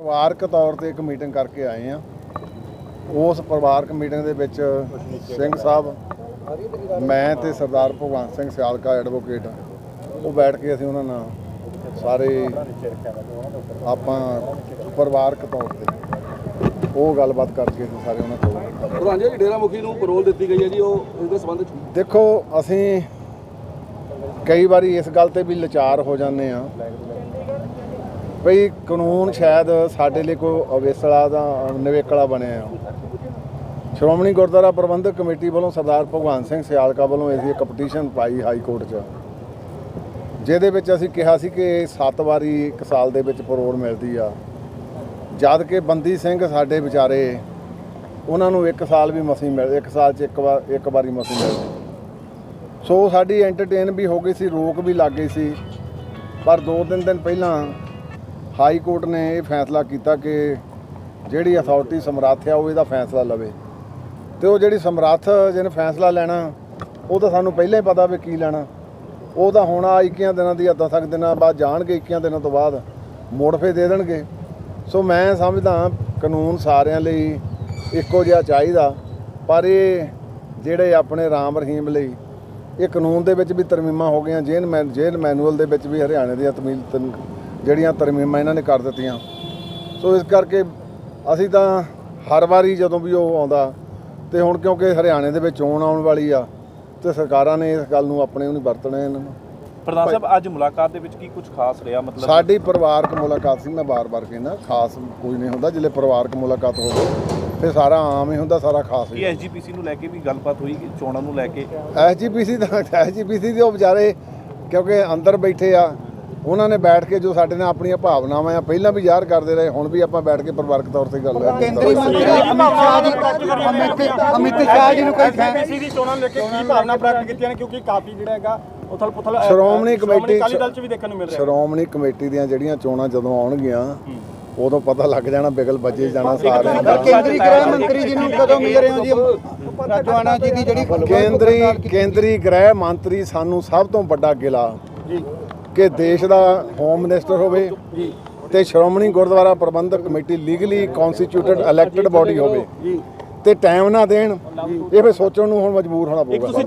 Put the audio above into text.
ਪਰਿਵਾਰਕ ਤੌਰ ਤੇ ਇੱਕ ਮੀਟਿੰਗ ਕਰਕੇ ਆਏ ਆ ਉਸ ਪਰਿਵਾਰਕ ਮੀਟਿੰਗ ਦੇ ਵਿੱਚ ਸਿੰਘ ਸਾਹਿਬ, ਮੈਂ ਤੇ ਸਰਦਾਰ ਭਗਵੰਤ ਸਿੰਘ ਸਿਆਲਕਾ ਐਡਵੋਕੇਟ ਉਹ ਬੈਠ ਕੇ ਅਸੀਂ ਉਹਨਾਂ ਨਾਲ ਸਾਰੇ ਆਪਾਂ ਪਰਿਵਾਰਕ ਤੌਰ ਤੇ ਉਹ ਗੱਲਬਾਤ ਕਰਕੇ ਅਸੀਂ ਸਾਰੇ ਉਹਨਾਂ ਕੋਲ ਪ੍ਰਧਾਨ ਜੀ ਡੇਰਾ ਮੁਖੀ ਨੂੰ ਪਰੋਲ ਦਿੱਤੀ ਗਈ ਹੈ ਜੀ ਉਹ ਇਸ ਦੇ ਸੰਬੰਧ ਚ? ਦੇਖੋ ਅਸੀਂ ਕਈ ਵਾਰੀ ਇਸ ਗੱਲ ਤੇ ਵੀ ਲਾਚਾਰ ਹੋ ਜਾਂਦੇ ਆ ਭਈ ਕਾਨੂੰਨ ਸ਼ਾਇਦ ਸਾਡੇ ਲਈ ਕੋਈ ਅਵੇਸਲਾ ਦਾ ਨਿਵੇਕਲਾ ਬਣਿਆ ਆ। ਸ਼੍ਰੋਮਣੀ ਗੁਰਦੁਆਰਾ ਪ੍ਰਬੰਧਕ ਕਮੇਟੀ ਵੱਲੋਂ ਸਰਦਾਰ ਭਗਵਾਨ ਸਿੰਘ ਸਿਆਲਕਾ ਵੱਲੋਂ ਅਸੀਂ ਇੱਕ ਪਟੀਸ਼ਨ ਪਾਈ ਹਾਈ ਕੋਰਟ 'ਚ ਜਿਹਦੇ ਵਿੱਚ ਅਸੀਂ ਕਿਹਾ ਸੀ ਕਿ 7 ਵਾਰੀ ਇੱਕ ਸਾਲ ਦੇ ਵਿੱਚ ਪਰੋਲ ਮਿਲਦੀ ਆ। ਜਦ ਕਿ ਬੰਦੀ ਸਿੰਘ ਸਾਡੇ ਵਿਚਾਰੇ, ਉਹਨਾਂ ਨੂੰ ਇੱਕ ਸਾਲ ਵੀ ਮਸੀਂ ਮਿਲ, ਇੱਕ ਸਾਲ 'ਚ ਇੱਕ ਵਾਰ, ਇੱਕ ਵਾਰੀ ਮਸੀਂ ਮਿਲਦੀ ਸੋ ਸਾਡੀ ਐਂਟਰਟੇਨ ਵੀ ਹੋ ਗਈ ਸੀ, ਰੋਕ ਵੀ ਲੱਗ ਗਈ ਸੀ। ਪਰ ਦੋ ਤਿੰਨ ਦਿਨ ਪਹਿਲਾਂ ਹਾਈ ਕੋਰਟ ਨੇ ਇਹ ਫੈਸਲਾ ਕੀਤਾ ਕਿ ਜਿਹੜੀ ਅਥਾਰਟੀ ਸਮਰੱਥ ਆ, ਉਹ ਇਹਦਾ ਫੈਸਲਾ ਲਵੇ। ਤੇ ਉਹ ਜਿਹੜੀ ਸਮਰੱਥ ਜਿਹਨੇ ਫੈਸਲਾ ਲੈਣਾ, ਉਹ ਤਾਂ ਸਾਨੂੰ ਪਹਿਲਾਂ ਹੀ ਪਤਾ ਵੀ ਕੀ ਲੈਣਾ। ਉਹ ਤਾਂ ਹੁਣ ਆ 21 ਦਿਨਾਂ ਦੀ, ਅੱਧਾ ਤੱਕ ਦਿਨਾਂ ਬਾਅਦ ਜਾਣਗੇ 21 ਦਿਨਾਂ ਤੋਂ ਬਾਅਦ ਮੋੜ ਫੇ ਦੇ ਦੇਣਗੇ। ਸੋ ਮੈਂ ਸਮਝਦਾ ਕਾਨੂੰਨ ਸਾਰਿਆਂ ਲਈ ਇੱਕੋ ਜਿਹਾ ਚਾਹੀਦਾ, ਪਰ ਇਹ ਜਿਹੜੇ ਆਪਣੇ ਰਾਮ ਰਹੀਮ ਲਈ, ਇਹ ਕਾਨੂੰਨ ਦੇ ਵਿੱਚ ਵੀ ਤਰਮੀਮਾਂ ਹੋ ਗਈਆਂ ਜੇਲ ਮੈ ਜੇਲ ਮੈਨੂਅਲ ਦੇ ਵਿੱਚ ਵੀ ਹਰਿਆਣੇ ਦੀਆਂ ਤਮੀਲ ਤਮ- ਜਿਹੜੀਆਂ ਤਰਮੀਮਾਂ ਇਹਨਾਂ ਨੇ ਕਰ ਦਿੱਤੀਆਂ। ਸੋ ਇਸ ਕਰਕੇ ਅਸੀਂ ਤਾਂ ਹਰ ਵਾਰੀ ਜਦੋਂ ਵੀ ਉਹ ਆਉਂਦਾ, ਤੇ ਹੁਣ ਕਿਉਂਕਿ ਹਰਿਆਣੇ ਦੇ ਵਿੱਚ ਚੋਣ ਆਉਣ ਵਾਲੀ ਆ, ਤੇ ਸਰਕਾਰਾਂ ਨੇ ਇਸ ਗੱਲ ਨੂੰ ਆਪਣੇ ਨੂੰ ਵਰਤਣਾ ਇਹਨਾਂ ਨੂੰ। ਪ੍ਰਧਾਨ ਸਾਹਿਬ ਅੱਜ ਮੁਲਾਕਾਤ ਦੇ ਵਿੱਚ ਕੀ ਕੁਝ ਖਾਸ ਰਿਹਾ? ਮਤਲਬ ਸਾਡੀ ਪਰਿਵਾਰਕ ਮੁਲਾਕਾਤ ਸੀ ਮੈਂ ਬਾਰ-ਬਾਰ ਕਹਿੰਦਾ ਖਾਸ ਕੋਈ ਨਹੀਂ ਹੁੰਦਾ ਜਿਲੇ ਪਰਿਵਾਰਕ ਮੁਲਾਕਾਤ ਹੋਵੇ ਫਿਰ ਸਾਰਾ ਆਮ ਹੀ ਹੁੰਦਾ ਸਾਰਾ ਖਾਸ ਹੀ ਐਸਜੀਪੀਸੀ ਨੂੰ ਲੈ ਕੇ ਵੀ ਗੱਲਬਾਤ ਹੋਈ ਕਿ ਚੋਣਾਂ ਨੂੰ ਲੈ ਕੇ? ਐਸਜੀਪੀਸੀ ਦਾ ਐਸਜੀਪੀਸੀ ਦੇ ਉਹ ਵਿਚਾਰੇ ਕਿਉਂਕਿ ਅੰਦਰ ਬੈਠੇ ਆ ਉਹਨਾਂ ਨੇ ਬੈਠ ਕੇ ਜੋ ਸਾਡੇ ਨਾਲ ਆਪਣੀਆਂ ਭਾਵਨਾਵਾਂ ਆ ਪਹਿਲਾਂ ਵੀ ਜ਼ਾਹਰ ਕਰਦੇ ਰਹੇ ਹੁਣ ਵੀ ਆਪਾਂ ਬੈਠ ਕੇ ਪਰਿਵਾਰਕ ਤੌਰ ਤੇ ਗੱਲ ਕੇਂਦਰੀ ਮੰਤਰੀ ਅਮਿਤ ਸ਼ਾਹ ਜੀ ਅਮਿਤ ਸ਼ਾਹ ਜੀ ਨੂੰ ਕੋਈ ਦੀ ਚੋਣਾਂ ਲੈ ਕੇ ਕੀ ਭਾਵਨਾ ਪ੍ਰਗਟ ਕੀਤੀਆਂ ਨੇ? ਕਿਉਂਕਿ ਕਾਫੀ ਜਿਹੜਾ ਹੈਗਾ ਉਥਲ ਪੁਥਲ ਸ਼੍ਰੋਮਣੀ ਕਮੇਟੀ ਅਕਾਲੀ ਦਲ ਚ ਵੀ ਦੇਖਣ ਨੂੰ ਮਿਲ ਰਿਹਾ। ਸ਼੍ਰੋਮਣੀ ਕਮੇਟੀ ਦੀਆਂ ਜਿਹੜੀਆਂ ਚੋਣਾਂ ਜਦੋਂ ਆਉਣਗੀਆਂ ਉਦੋਂ ਪਤਾ ਲੱਗ ਜਾਣਾ ਬਿਗਲ ਵੱਜੇ ਜਾਣਾ ਸਾਰਿਆਂ ਦਾ। ਕੇਂਦਰੀ ਗ੍ਰਹਿ ਮੰਤਰੀ ਜੀ ਨੂੰ ਕਦੋਂ ਮਿਲ ਰਹੇ ਹੋ ਜੀ? ਰਾਜਵਾਨਾ ਜੀ ਦੀ ਜਿਹੜੀ ਕੇਂਦਰੀ ਕੇਂਦਰੀ ਗ੍ਰਹਿ ਮੰਤਰੀ ਸਾਨੂੰ ਸਭ ਤੋਂ ਵੱਡਾ ਗਿਲਾ ਕਿ ਦੇਸ਼ ਦਾ ਹੋਮ ਮਿਨਿਸਟਰ ਹੋਵੇ ਤੇ Shiromani Gurdwara Prabandhak committee legally constituted elected body ਹੋਵੇ। ਤੇ ਟਾਈਮ ਨਾ ਦੇਣ ਇਹ ਫਿਰ ਸੋਚਣ ਨੂੰ ਹੁਣ ਮਜਬੂਰ ਹੋਣਾ ਪਊਗਾ।